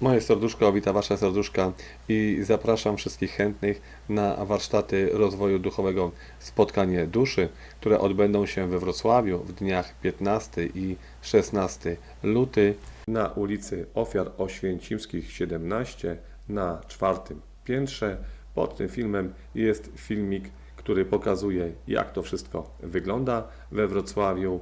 Moje serduszko wita Wasze serduszka i zapraszam wszystkich chętnych na warsztaty rozwoju duchowego Spotkanie Duszy, które odbędą się we Wrocławiu w dniach 15 i 16 luty na ulicy Ofiar Oświęcimskich 17 na czwartym piętrze. Pod tym filmem jest filmik, który pokazuje jak to wszystko wygląda we Wrocławiu.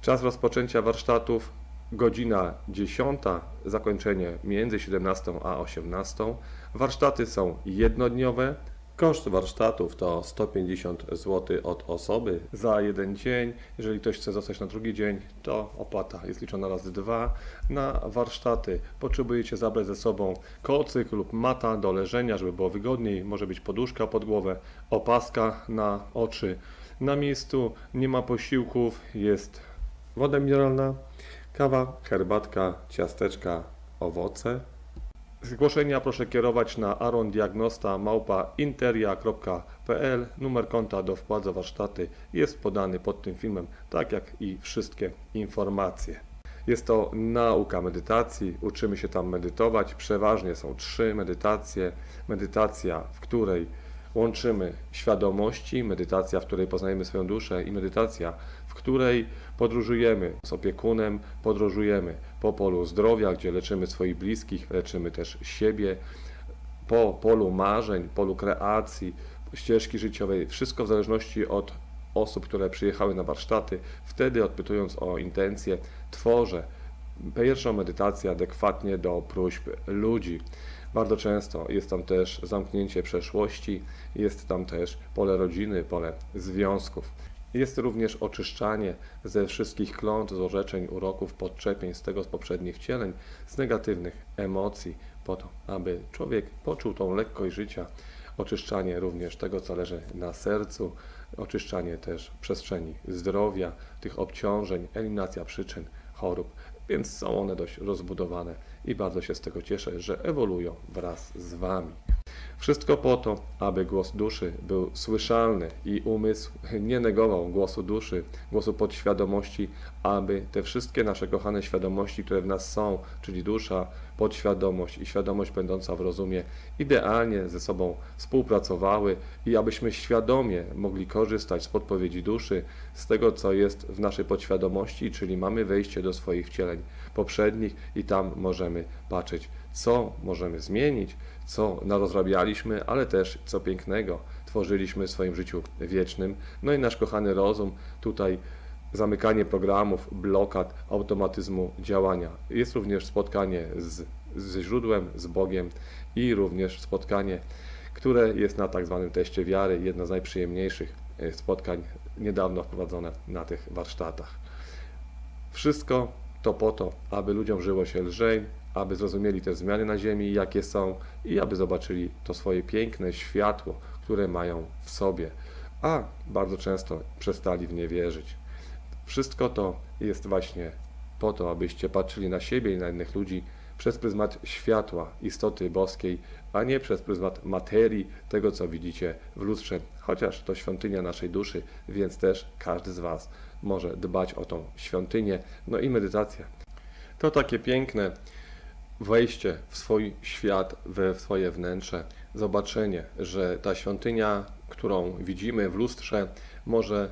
Czas rozpoczęcia warsztatów godzina 10, zakończenie między 17 a 18. Warsztaty są jednodniowe. Koszt warsztatów to 150 zł od osoby za jeden dzień. Jeżeli ktoś chce zostać na drugi dzień, to opłata jest liczona razy dwa. Na warsztaty potrzebujecie zabrać ze sobą kocyk lub mata do leżenia, żeby było wygodniej. Może być poduszka pod głowę, opaska na oczy. Na miejscu nie ma posiłków, jest woda mineralna, kawa, herbatka, ciasteczka, owoce. Zgłoszenia proszę kierować na arondiagnosta małpa interia.pl. Numer konta do wpłat warsztaty jest podany pod tym filmem, tak jak i wszystkie informacje. Jest to nauka medytacji, uczymy się tam medytować. Przeważnie są trzy medytacje. Medytacja, w której łączymy świadomości, medytacja, w której poznajemy swoją duszę i medytacja, w której podróżujemy z opiekunem, podróżujemy po polu zdrowia, gdzie leczymy swoich bliskich, leczymy też siebie, po polu marzeń, polu kreacji, ścieżki życiowej, wszystko w zależności od osób, które przyjechały na warsztaty. Wtedy, odpytując o intencje, tworzę pierwszą medytację adekwatnie do próśb ludzi. Bardzo często jest tam też zamknięcie przeszłości, jest tam też pole rodziny, pole związków. Jest również oczyszczanie ze wszystkich kląt, złorzeczeń, uroków, podczepień z tego z poprzednich wcieleń, z negatywnych emocji, po to, aby człowiek poczuł tą lekkość życia, oczyszczanie również tego, co leży na sercu, oczyszczanie też przestrzeni zdrowia, tych obciążeń, eliminacja przyczyn chorób, więc są one dość rozbudowane i bardzo się z tego cieszę, że ewoluują wraz z Wami. Wszystko po to, aby głos duszy był słyszalny i umysł nie negował głosu duszy, głosu podświadomości, aby te wszystkie nasze kochane świadomości, które w nas są, czyli dusza, podświadomość i świadomość będąca w rozumie, idealnie ze sobą współpracowały i abyśmy świadomie mogli korzystać z podpowiedzi duszy, z tego, co jest w naszej podświadomości, czyli mamy wejście do swoich wcieleń poprzednich i tam możemy patrzeć, co możemy zmienić, co narozrabialiśmy, ale też co pięknego tworzyliśmy w swoim życiu wiecznym. No i nasz kochany rozum tutaj zamykanie programów, blokad, automatyzmu działania. Jest również spotkanie z, ze źródłem, z Bogiem i również spotkanie, które jest na tak zwanym teście wiary, jedno z najprzyjemniejszych e, spotkań niedawno wprowadzone na tych warsztatach. Wszystko to po to, aby ludziom żyło się lżej, aby zrozumieli te zmiany na Ziemi, jakie są i aby zobaczyli to swoje piękne światło, które mają w sobie, a bardzo często przestali w nie wierzyć. Wszystko to jest właśnie po to, abyście patrzyli na siebie i na innych ludzi przez pryzmat światła, istoty boskiej, a nie przez pryzmat materii, tego co widzicie w lustrze, chociaż to świątynia naszej duszy, więc też każdy z Was może dbać o tą świątynię. No i medytacja. To takie piękne wejście w swój świat, we swoje wnętrze, zobaczenie, że ta świątynia, którą widzimy w lustrze, może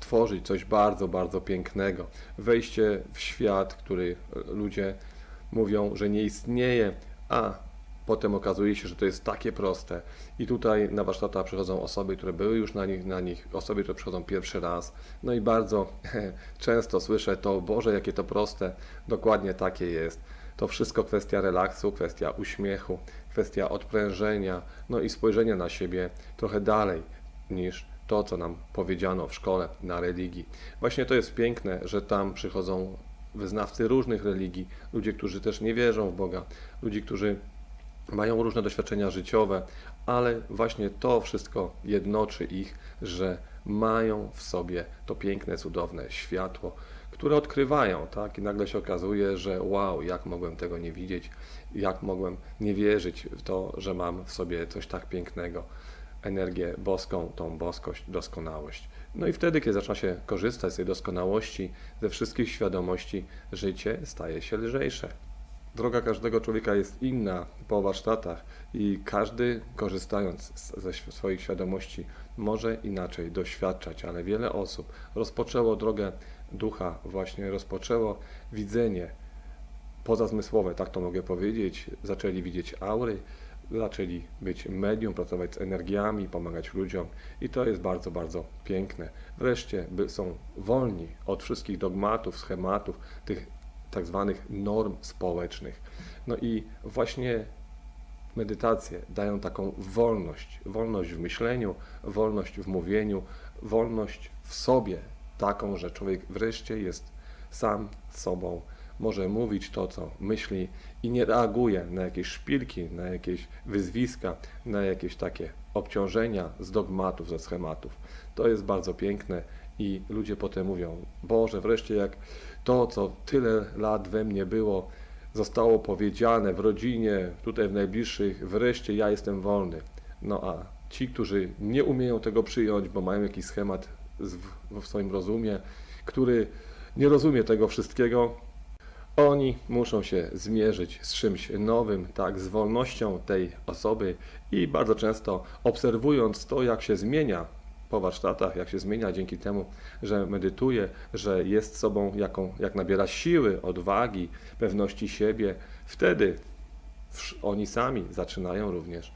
tworzyć coś bardzo, bardzo pięknego. Wejście w świat, który ludzie mówią, że nie istnieje, a potem okazuje się, że to jest takie proste. I tutaj na warsztata przychodzą osoby, które były już na nich, na nich, osoby, które przychodzą pierwszy raz. No i bardzo często słyszę to, Boże, jakie to proste. Dokładnie takie jest. To wszystko kwestia relaksu, kwestia uśmiechu, kwestia odprężenia, no i spojrzenia na siebie trochę dalej niż to, co nam powiedziano w szkole, na religii. Właśnie to jest piękne, że tam przychodzą wyznawcy różnych religii, ludzie, którzy też nie wierzą w Boga, ludzie, którzy mają różne doświadczenia życiowe, ale właśnie to wszystko jednoczy ich, że mają w sobie to piękne, cudowne światło, które odkrywają, tak? I nagle się okazuje, że wow, jak mogłem tego nie widzieć, jak mogłem nie wierzyć w to, że mam w sobie coś tak pięknego, energię boską, tą boskość, doskonałość. No i wtedy, kiedy zaczyna się korzystać z tej doskonałości, ze wszystkich świadomości, życie staje się lżejsze. Droga każdego człowieka jest inna po warsztatach i każdy, korzystając ze swoich świadomości, może inaczej doświadczać, ale wiele osób rozpoczęło drogę ducha, właśnie rozpoczęło widzenie pozazmysłowe, tak to mogę powiedzieć. Zaczęli widzieć aury, zaczęli być medium, pracować z energiami, pomagać ludziom i to jest bardzo, bardzo piękne. Wreszcie by, są wolni od wszystkich dogmatów, schematów, tych tak zwanych norm społecznych. No i właśnie medytacje dają taką wolność, wolność w myśleniu, wolność w mówieniu, wolność w sobie, taką, że człowiek wreszcie jest sam sobą, może mówić to, co myśli i nie reaguje na jakieś szpilki, na jakieś wyzwiska, na jakieś takie obciążenia z dogmatów, ze schematów. To jest bardzo piękne i ludzie potem mówią, Boże, wreszcie jak to, co tyle lat we mnie było, zostało powiedziane w rodzinie, tutaj w najbliższych, wreszcie ja jestem wolny. No a ci, którzy nie umieją tego przyjąć, bo mają jakiś schemat w swoim rozumie, który nie rozumie tego wszystkiego, oni muszą się zmierzyć z czymś nowym, tak, z wolnością tej osoby i bardzo często obserwując to, jak się zmienia po warsztatach, jak się zmienia dzięki temu, że medytuje, że jest sobą, jaką, jak nabiera siły, odwagi, pewności siebie, wtedy oni sami zaczynają również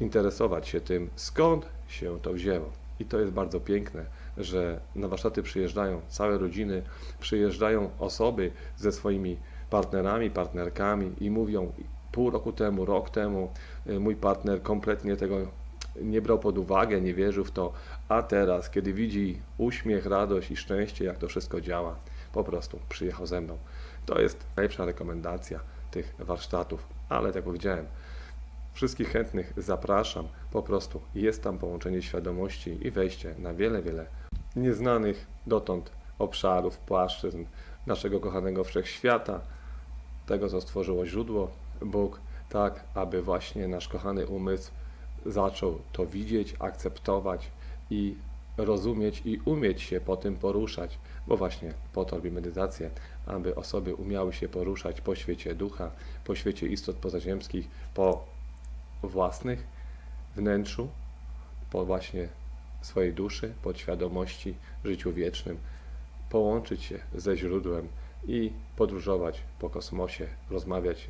interesować się tym, skąd się to wzięło. I to jest bardzo piękne, że na warsztaty przyjeżdżają całe rodziny, przyjeżdżają osoby ze swoimi partnerami, partnerkami i mówią pół roku temu, rok temu y, mój partner kompletnie tego nie brał pod uwagę, nie wierzył w to, a teraz, kiedy widzi uśmiech, radość i szczęście, jak to wszystko działa, po prostu przyjechał ze mną. To jest najlepsza rekomendacja tych warsztatów, ale tak jak powiedziałem, Wszystkich chętnych zapraszam. Po prostu jest tam połączenie świadomości i wejście na wiele, wiele nieznanych dotąd obszarów, płaszczyzn naszego kochanego wszechświata, tego, co stworzyło źródło, Bóg, tak, aby właśnie nasz kochany umysł zaczął to widzieć, akceptować i rozumieć i umieć się po tym poruszać, bo właśnie po to robi medytację, aby osoby umiały się poruszać po świecie ducha, po świecie istot pozaziemskich, po własnych wnętrzu, po właśnie swojej duszy, podświadomości, życiu wiecznym, połączyć się ze źródłem i podróżować po kosmosie, rozmawiać